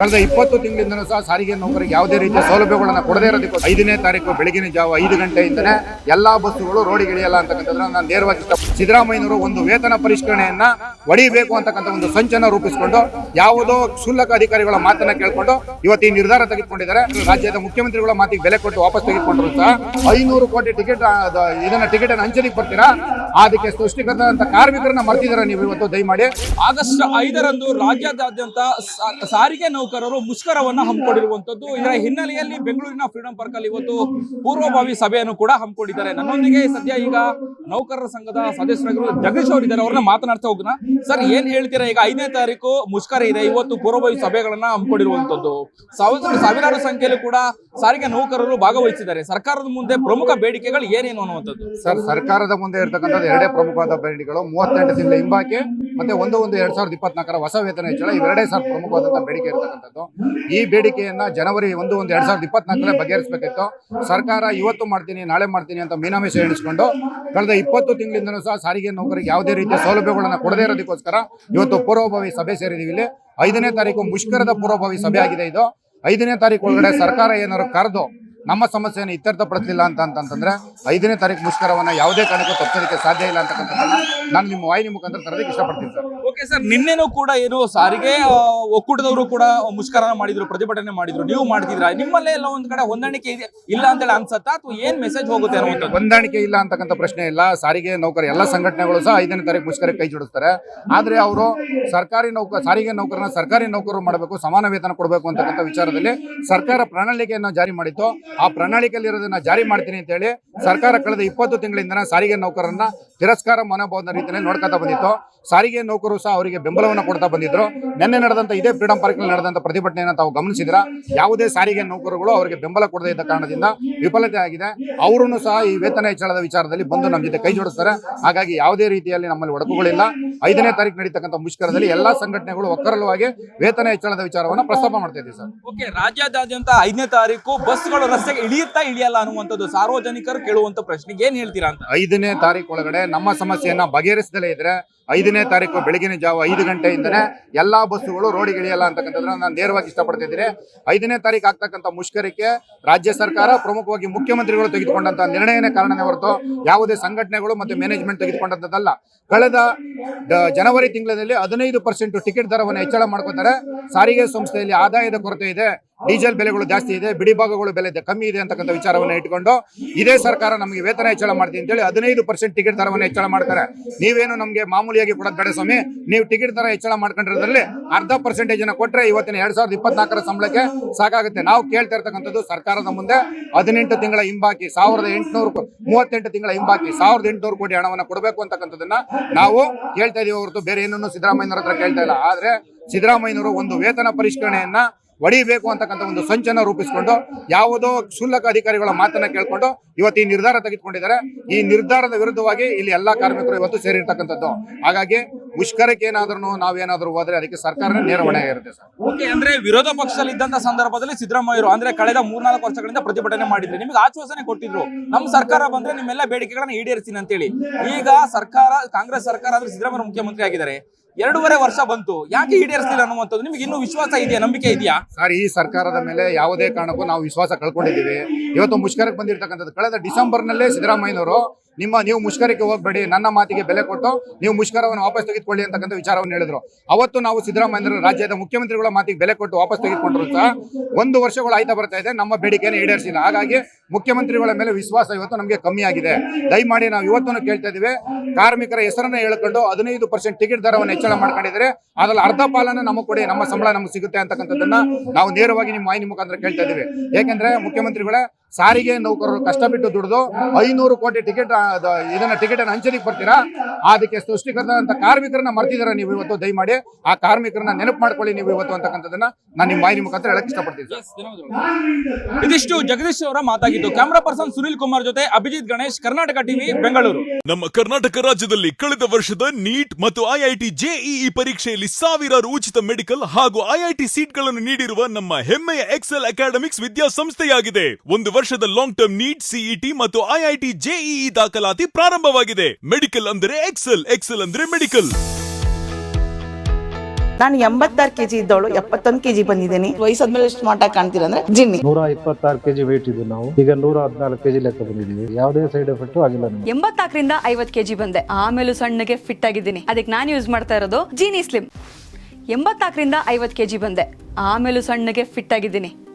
ಕಳೆದ ಇಪ್ಪತ್ತು ತಿಂಗಳಿಂದನೂ ಸಹ ಸಾರಿಗೆ ನೌಕರಿಗೆ ಯಾವುದೇ ರೀತಿಯ ಸೌಲಭ್ಯಗಳನ್ನು ಕೊಡದೇ ಇರೋದಕ್ಕೆ ಐದನೇ ತಾರೀಕು ಬೆಳಗಿನ ಜಾವ ಐದು ಗಂಟೆಯಿಂದನೇ ಎಲ್ಲಾ ಬಸ್ಸುಗಳು ರೋಡಿಗೆ ಇಳಿಯಲ್ಲ ಅಂತಕ್ಕಂಥದ್ದನ್ನ ನಾನು ನೇರವಾಗಿ ಸಿದ್ದರಾಮಯ್ಯನವರು ಒಂದು ವೇತನ ಪರಿಷ್ಕರಣೆಯನ್ನ ಒಡಿಬೇಕು ಅಂತಕ್ಕಂಥ ಒಂದು ಸಂಚನ ರೂಪಿಸಿಕೊಂಡು ಯಾವುದೋ ಕ್ಷುಲ್ಲಕ ಅಧಿಕಾರಿಗಳ ಮಾತನ್ನ ಕೇಳಿಕೊಂಡು ಇವತ್ತು ಈ ನಿರ್ಧಾರ ತೆಗೆದುಕೊಂಡಿದ್ದಾರೆ. ರಾಜ್ಯದ ಮುಖ್ಯಮಂತ್ರಿಗಳ ಮಾತಿಗೆ ಬೆಲೆ ಕೊಟ್ಟು ವಾಪಸ್ ತೆಗೆದುಕೊಂಡ್ರು ಐನೂರು ಕೋಟಿ ಟಿಕೆಟ್ ಇದನ್ನ ಟಿಕೆಟ್ ಅನ್ನು ಹಂಚಲಿಕ್ಕೆ ಬರ್ತೀರಾ? ಅದಕ್ಕೆ ಸೃಷ್ಟಿಕರ್ತಂತ ಕಾರ್ಮಿಕರನ್ನ ಮರ್ತಿದಾರೆ ನೀವು ಇವತ್ತು ದಯಮಾಡಿ. ಆಗಸ್ಟ್ ಐದರಂದು ರಾಜ್ಯಾದ್ಯಂತ ಸಾರಿಗೆ ನೌಕರರು ಮುಷ್ಕರವನ್ನ ಹಮ್ಮಿಕೊಂಡಿರುವಂತದ್ದು. ಇದರ ಹಿನ್ನೆಲೆಯಲ್ಲಿ ಬೆಂಗಳೂರಿನ ಫ್ರೀಡಂ ಪಾರ್ಕ್ ಅಲ್ಲಿ ಇವತ್ತು ಪೂರ್ವಭಾವಿ ಸಭೆಯನ್ನು ಕೂಡ ಹಮ್ಮಿಕೊಂಡಿದ್ದಾರೆ. ನನ್ನೊಂದಿಗೆ ಸದ್ಯ ಈಗ ನೌಕರರ ಸಂಘದ ಸದಸ್ಯರಾಗಿರುವ ಜಗದೀಶ್ ಅವರು ಇದ್ದಾರೆ. ಅವ್ರನ್ನ ಮಾತನಾಡ್ತಾ ಹೋಗ್ನ? ಸರ್ ಏನ್ ಹೇಳ್ತೀರಾ? ಈಗ ಐದನೇ ತಾರೀಕು ಮುಷ್ಕರ ಇದೆ. ಇವತ್ತು ಪೂರ್ವಭಾವಿ ಸಭೆಗಳನ್ನ ಹಮ್ಮಿಕೊಂಡಿರುವಂತದ್ದು. ಸಾವಿರ ಸಾವಿರಾರು ಸಂಖ್ಯೆಯಲ್ಲಿ ಕೂಡ ಸಾರಿಗೆ ನೌಕರರು ಭಾಗವಹಿಸಿದ್ದಾರೆ. ಸರ್ಕಾರದ ಮುಂದೆ ಪ್ರಮುಖ ಬೇಡಿಕೆಗಳು ಏನೇನು ಅನ್ನುವಂಥದ್ದು? ಸರ್ ಸರ್ಕಾರದ ಮುಂದೆ ಇರತಕ್ಕಂಥದ್ದು ಎರಡೇ ಪ್ರಮುಖವಾದ ಬೇಡಿಕೆಗಳು. ಮೂವತ್ತೆಂಟು ತಿಂಗಳ ಹಿಂಬಾಕೆ ಮತ್ತೆ ಒಂದು ಒಂದು ಎರಡ್ ಸಾವಿರದ ಇಪ್ಪತ್ನಾಲ್ಕರ ಹೊಸ ವೇತನ ಹೆಚ್ಚಳ ಇವೆರಡೇ ಸರ್ ಪ್ರಮುಖವಾದಂತಹ ಬೇಡಿಕೆ ಇರತಕ್ಕಂಥದ್ದು. ಈ ಬೇಡಿಕೆಯನ್ನ ಜನವರಿ ಒಂದು ಒಂದು ಎರಡ್ ಸಾವಿರದ ಇಪ್ಪತ್ನಾಲ್ಕರೇ ಬಗೆಹರಿಸಬೇಕಿತ್ತು. ಸರ್ಕಾರ ಇವತ್ತು ಮಾಡ್ತೀನಿ, ನಾಳೆ ಮಾಡ್ತೀನಿ ಅಂತ ಮೀನಾಮೇಷ ಎಣಿಸ್ಕೊಂಡು ಕಳೆದ ಇಪ್ಪತ್ತು ತಿಂಗಳಿಂದನೂ ಸಹ ಸಾರಿಗೆ ನೌಕರಿಗೆ ಯಾವುದೇ ರೀತಿಯ ಸೌಲಭ್ಯಗಳನ್ನು ಕೊಡದೇ ಇರೋದಕ್ಕೋಸ್ಕರ ಇವತ್ತು ಪೂರ್ವಭಾವಿ ಸಭೆ ಸೇರಿದೀವಿ ಇಲ್ಲಿ. ಐದನೇ ತಾರೀಕು ಮುಷ್ಕರದ ಪೂರ್ವಭಾವಿ ಸಭೆ ಆಗಿದೆ ಇದು. ಐದನೇ ತಾರೀಕು ಒಳಗಡೆ ಸರ್ಕಾರ ಏನಾದ್ರು ಕರೆದು ನಮ್ಮ ಸಮಸ್ಯೆಯನ್ನು ಇತ್ಯರ್ಥಪಡಿಸಲಿಲ್ಲ ಅಂತಂತಂದ್ರೆ ಐದನೇ ತಾರೀಕು ಮುಷ್ಕರವನ್ನು ಯಾವುದೇ ಕಾರಣಕ್ಕೂ ತಪ್ಪಿಸಲಿಕ್ಕೆ ಸಾಧ್ಯ ಇಲ್ಲ ಅಂತಕ್ಕಂಥದ್ದನ್ನ ನಾನು ನಿಮ್ಮ ವಾಹಿನಿ ಮುಖಾಂತರ ತರೋದಕ್ಕೆ ಇಷ್ಟಪಡ್ತೀನಿ ಸರ್. ಓಕೆ ಸರ್ ನಿನ್ನೆನೂ ಕೂಡ ಏನು ಸಾರಿಗೆ ಒಕ್ಕೂಟದವರು ಕೂಡ ಮುಷ್ಕರ ಮಾಡಿದ್ರು ಪ್ರತಿಭಟನೆ ಮಾಡಿದ್ರು. ನೀವು ಮಾಡ್ತಿದ್ರ ನಿಮ್ಮಲ್ಲೇ ಎಲ್ಲ ಒಂದ್ ಕಡೆ ಹೊಂದಾಣಿಕೆ ಇದೆ ಇಲ್ಲ ಅಂತೇಳಿ ಅನ್ಸತ್ತಾ? ಅಥವಾ ಏನ್ ಮೆಸೇಜ್ ಹೋಗುತ್ತೆ ಹೊಂದಾಣಿಕೆ ಇಲ್ಲ ಅಂತಕ್ಕಂಥ ಪ್ರಶ್ನೆ ಇಲ್ಲ. ಸಾರಿಗೆ ನೌಕರ ಎಲ್ಲ ಸಂಘಟನೆಗಳು ಸಹ ಐದನೇ ತಾರೀಕು ಮುಷ್ಕರಕ್ಕೆ ಕೈ ಜೋಡಿಸ್ತಾರೆ. ಆದ್ರೆ ಅವರು ಸರ್ಕಾರಿ ನೌಕ ಸಾರಿಗೆ ನೌಕರನ ಸರ್ಕಾರಿ ನೌಕರರು ಮಾಡಬೇಕು ಸಮಾನ ವೇತನ ಕೊಡಬೇಕು ಅಂತಕ್ಕಂಥ ವಿಚಾರದಲ್ಲಿ ಸರ್ಕಾರ ಪ್ರಣಾಳಿಕೆಯನ್ನು ಜಾರಿ ಮಾಡಿತ್ತು. ಆ ಪ್ರಣಾಳಿಕೆಯಲ್ಲಿ ಇರೋದನ್ನ ಜಾರಿ ಮಾಡ್ತೀನಿ ಅಂತ ಹೇಳಿ ಸರ್ಕಾರ ಕಳೆದ ಇಪ್ಪತ್ತು ತಿಂಗಳಿಂದ ಸಾರಿಗೆ ನೌಕರರನ್ನ ತಿರಸ್ಕಾರ ಮನೋಭಾವದ ರೀತಿಯಲ್ಲಿ ನೋಡ್ಕೊತಾ ಬಂದಿತ್ತು. ಸಾರಿಗೆ ನೌಕರರು ಸಹ ಅವರಿಗೆ ಬೆಂಬಲವನ್ನು ಕೊಡ್ತಾ ಬಂದಿದ್ರು. ನಿನ್ನೆ ನಡೆದಂತ ಇದೇ ಫ್ರೀಡಂ ಪಾರ್ಕ್ನಲ್ಲಿ ನಡೆದಂತ ಪ್ರತಿಭಟನೆಯನ್ನು ತಾವು ಗಮನಿಸಿದ್ರ ಯಾವುದೇ ಸಾರಿಗೆ ನೌಕರುಗಳು ಅವರಿಗೆ ಬೆಂಬಲ ಕೊಡದೇ ಇದ್ದ ಕಾರಣದಿಂದ ವಿಫಲತೆ ಆಗಿದೆ. ಅವರನ್ನು ಸಹ ಈ ವೇತನ ಹೆಚ್ಚಳದ ವಿಚಾರದಲ್ಲಿ ಬಂದು ನಮ್ಮ ಜೊತೆ ಕೈ ಜೋಡಿಸ್ತಾರೆ. ಹಾಗಾಗಿ ಯಾವುದೇ ರೀತಿಯಲ್ಲಿ ನಮ್ಮಲ್ಲಿ ಒಡಕುಗಳಿಲ್ಲ. ಐದನೇ ತಾರೀಕು ನಡೀತಕ್ಕಂಥ ಮುಷ್ಕರದಲ್ಲಿ ಎಲ್ಲಾ ಸಂಘಟನೆಗಳು ಒಕ್ಕರಲವಾಗಿ ವೇತನ ಹೆಚ್ಚಳದ ವಿಚಾರವನ್ನು ಪ್ರಸ್ತಾಪ ಮಾಡ್ತಾ ಇದ್ದೀವಿ ಸರ್. ಓಕೆ ರಾಜ್ಯಾದ್ಯಂತ ಐದನೇ ತಾರೀಕು ಬಸ್ಗಳು ರಸ್ತೆಗೆ ಇಳಿಯುತ್ತಾ ಇಳಿಯಲ್ಲ ಅನ್ನುವಂಥದ್ದು ಸಾರ್ವಜನಿಕರು ಕೇಳುವಂತ ಪ್ರಶ್ನೆಗೆ ಏನ್ ಹೇಳ್ತೀರಾ ಅಂತ? ಐದನೇ ತಾರೀಕು ಒಳಗಡೆ ನಮ್ಮ ಸಮಸ್ಯೆಯನ್ನ ಬಗೆಹರಿಸದಲೇ ಇದ್ರೆ ಐದನೇ ತಾರೀಕು ಬೆಳಗಿನ ಜಾವ ಐದು ಗಂಟೆಯಿಂದನೇ ಎಲ್ಲಾ ಬಸ್ಸುಗಳು ರೋಡಿಗೆ ಇಳಿಯಲ್ಲ ಅಂತಕ್ಕಂಥದ್ದನ್ನ ನಾನು ನೇರವಾಗಿ ಇಷ್ಟಪಡ್ತಿದ್ದೀನಿ. ಐದನೇ ತಾರೀಕು ಆಗ್ತಕ್ಕಂಥ ಮುಷ್ಕರಕ್ಕೆ ರಾಜ್ಯ ಸರ್ಕಾರ ಪ್ರಮುಖವಾಗಿ ಮುಖ್ಯಮಂತ್ರಿಗಳು ತೆಗೆದುಕೊಂಡಂತಹ ನಿರ್ಣಯನೇ ಕಾರಣನೇ ಹೊರತು ಯಾವುದೇ ಸಂಘಟನೆಗಳು ಮತ್ತು ಮ್ಯಾನೇಜ್ಮೆಂಟ್ ತೆಗೆದುಕೊಂಡಂತದ್ದಲ್ಲ ಕಳೆದ ಜನವರಿ ತಿಂಗಳಲ್ಲಿ ಹದಿನೈದು ಪರ್ಸೆಂಟ್ ಟಿಕೆಟ್ ದರವನ್ನು ಹೆಚ್ಚಳ ಮಾಡ್ಕೋತಾರೆ. ಸಾರಿಗೆ ಸಂಸ್ಥೆಯಲ್ಲಿ ಆದಾಯದ ಕೊರತೆ ಇದೆ. ಡೀಸೆಲ್ ಬೆಲೆಗಳು ಜಾಸ್ತಿ ಇದೆ, ಬಿಡಿ ಭಾಗಗಳು ಬೆಲೆ ಕಮ್ಮಿ ಇದೆ ಅಂತಕ್ಕಂಥ ವಿಚಾರವನ್ನು ಇಟ್ಕೊಂಡು ಇದೇ ಸರ್ಕಾರ ನಮಗೆ ವೇತನ ಹೆಚ್ಚಳ ಮಾಡ್ತೀನಿ ಅಂತೇಳಿ ಹದಿನೈದು ಪರ್ಸೆಂಟ್ ಟಿಕೆಟ್ ದರವನ್ನು ಹೆಚ್ಚಳ ಮಾಡ್ತಾರೆ. ನೀವೇನು ನಮಗೆ ಮಾಮೂಲಿಯಾಗಿ ಕೊಡೋದು ಬೇಡ ಸ್ವಾಮಿ. ನೀವು ಟಿಕೆಟ್ ದರ ಹೆಚ್ಚಳ ಮಾಡ್ಕೊಂಡಿರೋದ್ರಲ್ಲಿ ಅರ್ಧ ಪರ್ಸೆಂಟೇಜ್ ಅನ್ನ ಕೊಟ್ರೆ ಇವತ್ತಿನ ಎರಡ್ ಸಾವಿರದ ಇಪ್ಪತ್ನಾಲ್ಕರ ಸಂಬಳಕ್ಕೆ ಸಾಕಾಗುತ್ತೆ. ನಾವು ಕೇಳ್ತಾ ಇರ್ತಕ್ಕಂಥದ್ದು ಸರ್ಕಾರದ ಮುಂದೆ ಹದಿನೆಂಟು ತಿಂಗಳ ಹಿಂಬಾಕಿ, ಸಾವಿರದ ಎಂಟುನೂರು ಮೂವತ್ತೆಂಟು ತಿಂಗಳ ಹಿಂಬಾಕಿ, ಸಾವಿರದ ಎಂಟುನೂರು ಕೋಟಿ ಹಣವನ್ನು ಕೊಡಬೇಕು ಅಂತಕ್ಕಂಥದ್ದನ್ನ ನಾವು ಕೇಳ್ತಾ ಇದೀವಿ ಹೊರತು ಬೇರೆ ಏನನ್ನು ಸಿದ್ದರಾಮಯ್ಯನವರ ಹತ್ರ ಕೇಳ್ತಾ ಇಲ್ಲ. ಆದ್ರೆ ಸಿದ್ದರಾಮಯ್ಯನವರು ಒಂದು ವೇತನ ಪರಿಷ್ಕರಣೆಯನ್ನ ಹೊಡಿಬೇಕು ಅಂತಕ್ಕಂಥ ಒಂದು ಸಂಚನ ರೂಪಿಸಿಕೊಂಡು ಯಾವುದೋ ಕ್ಷುಲ್ಲಕ ಅಧಿಕಾರಿಗಳ ಮಾತನ್ನ ಕೇಳ್ಕೊಂಡು ಇವತ್ತು ಈ ನಿರ್ಧಾರ ತೆಗೆದುಕೊಂಡಿದ್ದಾರೆ. ಈ ನಿರ್ಧಾರದ ವಿರುದ್ಧವಾಗಿ ಇಲ್ಲಿ ಎಲ್ಲಾ ಕಾರ್ಮಿಕರು ಇವತ್ತು ಸೇರಿರ್ತಕ್ಕಂಥದ್ದು. ಹಾಗಾಗಿ ಮುಷ್ಕರಕ್ಕೆ ಏನಾದ್ರೂ ನಾವೇನಾದ್ರೂ ಹೋದ್ರೆ ಅದಕ್ಕೆ ಸರ್ಕಾರನೇ ನೇರ ಹೊಣೆ ಇರುತ್ತೆ ಸರ್. ಓಕೆ, ಅಂದ್ರೆ ವಿರೋಧ ಪಕ್ಷದಲ್ಲಿ ಇದ್ದಂತ ಸಂದರ್ಭದಲ್ಲಿ ಸಿದ್ದರಾಮಯ್ಯರು, ಅಂದ್ರೆ ಕಳೆದ ಮೂರ್ನಾಲ್ಕು ವರ್ಷಗಳಿಂದ ಪ್ರತಿಭಟನೆ ಮಾಡಿದ್ರು. ನಿಮಗೆ ಆಶ್ವಾಸನೆ ಕೊಟ್ಟಿದ್ರು. ನಮ್ಮ ಸರ್ಕಾರ ಬಂದ್ರೆ ನಿಮ್ಮೆಲ್ಲ ಬೇಡಿಕೆಗಳನ್ನ ಈಡೇರಿಸ್ತೀನಿ ಅಂತೇಳಿ. ಈಗ ಸರ್ಕಾರ, ಕಾಂಗ್ರೆಸ್ ಸರ್ಕಾರ ಅಂದ್ರೆ ಸಿದ್ದರಾಮಯ್ಯ ಮುಖ್ಯಮಂತ್ರಿ ಆಗಿದ್ದಾರೆ. ಎರಡೂವರೆ ವರ್ಷ ಬಂತು. ಯಾಕೆ ಈಡೇರಿಸಲಿಲ್ಲ ಅನ್ನುವಂಥದ್ದು ನಿಮಗೆ ಇನ್ನೂ ವಿಶ್ವಾಸ ಇದೆಯಾ? ನಂಬಿಕೆ ಇದೆಯಾ? ಸರ್, ಈ ಸರ್ಕಾರದ ಮೇಲೆ ಯಾವುದೇ ಕಾರಣಕ್ಕೂ ನಾವು ವಿಶ್ವಾಸ ಕಳ್ಕೊಂಡಿದ್ದೀವಿ. ಇವತ್ತು ಮುಷ್ಕರಕ್ಕೆ ಬಂದಿರತಕ್ಕಂಥದ್ದು, ಕಳೆದ ಡಿಸೆಂಬರ್ನಲ್ಲೇ ಸಿದ್ದರಾಮಯ್ಯನವರು ನಿಮ್ಮ ನೀವು ಮುಷ್ಕರಕ್ಕೆ ಹೋಗ್ಬೇಡಿ, ನನ್ನ ಮಾತಿಗೆ ಬೆಲೆ ಕೊಟ್ಟು ನೀವು ಮುಷ್ಕರವನ್ನು ವಾಪಸ್ ತೆಗೆದುಕೊಳ್ಳಿ ಅಂತಕ್ಕಂಥ ವಿಚಾರವನ್ನು ಹೇಳಿದ್ರು. ಅವತ್ತು ನಾವು ಸಿದ್ದರಾಮಯ್ಯ ರಾಜ್ಯದ ಮುಖ್ಯಮಂತ್ರಿಗಳ ಮಾತಿಗೆ ಬೆಲೆ ಕೊಟ್ಟು ವಾಪಸ್ ತೆಗೆದುಕೊಂಡ್ರು ಸಹ ಒಂದು ವರ್ಷಗಳು ಆಯ್ತಾ ಬರ್ತಾ ಇದೆ, ನಮ್ಮ ಬೇಡಿಕೆಯನ್ನು ಈಡೇರಿಸಿಲ್ಲ. ಹಾಗಾಗಿ ಮುಖ್ಯಮಂತ್ರಿಗಳ ಮೇಲೆ ವಿಶ್ವಾಸ ಇವತ್ತು ನಮಗೆ ಕಮ್ಮಿ ಆಗಿದೆ. ದಯಮಾಡಿ ನಾವು ಇವತ್ತನ್ನು ಕೇಳ್ತಾ ಇದ್ದೀವಿ, ಕಾರ್ಮಿಕರ ಹೆಸರನ್ನ ಹೇಳ್ಕೊಂಡು ಹದಿನೈದು ಪರ್ಸೆಂಟ್ ಟಿಕೆಟ್ ದರವನ್ನು ಹೆಚ್ಚಳ ಮಾಡ್ಕೊಂಡಿದ್ರೆ ಅದ್ರಲ್ಲಿ ಅರ್ಧ ಪಾಲನ ನಮಗೆ ಕೊಡಿ, ನಮ್ಮ ಸಂಬಳ ನಮಗೆ ಸಿಗುತ್ತೆ ಅಂತಕ್ಕಂಥದ್ದನ್ನ ನಾವು ನೇರವಾಗಿ ನಿಮ್ಮ ಮಾಹಿತಿ ಮುಖಾಂತರ ಕೇಳ್ತಾ ಇದೀವಿ ಯಾಕೆಂದ್ರೆ ಮುಖ್ಯಮಂತ್ರಿಗಳೇ ಸಾರಿಗೆ ನೌಕರರು ಕಷ್ಟಪಟ್ಟು ದುಡಿದು ಐನೂರು ಕೋಟಿ ಟಿಕೆಟ್ ಇದನ್ನ ಟಿಕೆಟ್ ಅನ್ನು ಹಂಚಲಿಕ್ಕೆ ಬರ್ತೀರಾ ಅದಕ್ಕೆ ಸೃಷ್ಟಿಕರ್ತಂತ ಕಾರ್ಮಿಕರನ್ನ ಮರ್ತಿದ್ದೀರಾ ನೀವು ಇವತ್ತು ದಯಮಾಡಿ. ಆ ಕಾರ್ಮಿಕರನ್ನ ನೆನಪು ಮಾಡ್ಕೊಳ್ಳಿ ನೀವು ಇವತ್ತು ಅಂತಕ್ಕಂಥದ್ದನ್ನ ನಾನು ನಿಮ್ಮ ಬಾಯಿ ಮುಖಾಂತರ ಹೇಳಕ್ ಇಷ್ಟಪಡ್ತೀನಿ ಸರ್. ಇದಿಷ್ಟು ಜಗದೀಶ್ ಅವರ ಮಾತಾಗಿದ್ದು. ಕ್ಯಾಮರಾ ಪರ್ಸನ್ ಸುನಿಲ್ ಕುಮಾರ್ ಜೊತೆ ಅಭಿಜಿತ್ ಗಣೇಶ್ ಕರ್ನಾಟಕ ಟಿವಿ ಬೆಂಗಳೂರು. ನಮ್ಮ ಕರ್ನಾಟಕ ರಾಜ್ಯದಲ್ಲಿ ಕಳೆದ ವರ್ಷದ ನೀಟ್ ಮತ್ತು ಐಐಟಿ ಜೆಇಇ ಪರೀಕ್ಷೆಯಲ್ಲಿ ಸಾವಿರಾರು ಉಚಿತ ಮೆಡಿಕಲ್ ಹಾಗೂ ಐಐಟಿ ಸೀಟ್ಗಳನ್ನು ನೀಡಿರುವ ನಮ್ಮ ಹೆಮ್ಮೆಯ ಎಕ್ಸೆಲ್ ಅಕಾಡೆಮಿಕ್ಸ್ ವಿದ್ಯಾಸಂಸ್ಥೆಯಾಗಿದೆ. ಒಂದು ವರ್ಷದ ಲಾಂಗ್ ಟರ್ಮ್ ನೀಟ್ ಸಿಇಟಿ ಮತ್ತು ಐಐಟಿ ಜೆಇಇ ದಾಖಲಾತಿ ಪ್ರಾರಂಭವಾಗಿದೆ. ಮೆಡಿಕಲ್ ಅಂದರೆ ಎಕ್ಸೆಲ್ ಎಕ್ಸೆಲ್ ಅಂದ್ರೆ ಮೆಡಿಕಲ್ ನಾನು ಎಂಬತ್ತಾರು ಕೆಜಿ ಇದ್ದವಳು ಎಪ್ಪತ್ತೊಂದು ಕೆಜಿ ಬಂದಿದ್ದೀನಿ. ವಯಸ್ಸಾದ್ಮೇಲೆ ಸ್ಮಾರ್ಟ್ ಆಗಿ ಕಾಣ್ತೀರ ಅಂದ್ರೆ ಜಿನ್ನಿ. ನೂರ ಇಪ್ಪತ್ತಾರು ಕೆಜಿ ವೇಟ್ ಇದ್ದೀವಿ ನಾವು. ಈಗ ನೂರ ಹದಿನಾಲ್ಕು ಕೆಜಿ ಲೆಕ್ಕ ಬಂದಿದ್ದೀವಿ. ಯಾವುದೇ ಸೈಡ್ ಎಫೆಕ್ಟ್ ಆಗಿಲ್ಲ ಎಂಬತ್ತಾಕರಿಂದ ಎಂಬತ್ನಾಲ್ಕರಿಂದ ಐವತ್ ಕೆಜಿ ಬಂದೆ. ಆಮೇಲೂ ಸಣ್ಣಗೆ ಫಿಟ್ ಆಗಿದ್ದೀನಿ. ಅದಕ್ಕೆ ನಾನು ಯೂಸ್ ಮಾಡ್ತಾ ಇರೋದು ಜೀನಿ ಸ್ಲಿಮ್ ಎಂಬತ್ನಾಲ್ಕರಿಂದ ಐವತ್ತು ಕೆಜಿ ಬಂದೆ. ಆಮೇಲೂ ಸಣ್ಣಗೆ ಫಿಟ್ ಆಗಿದ್ದೀನಿ.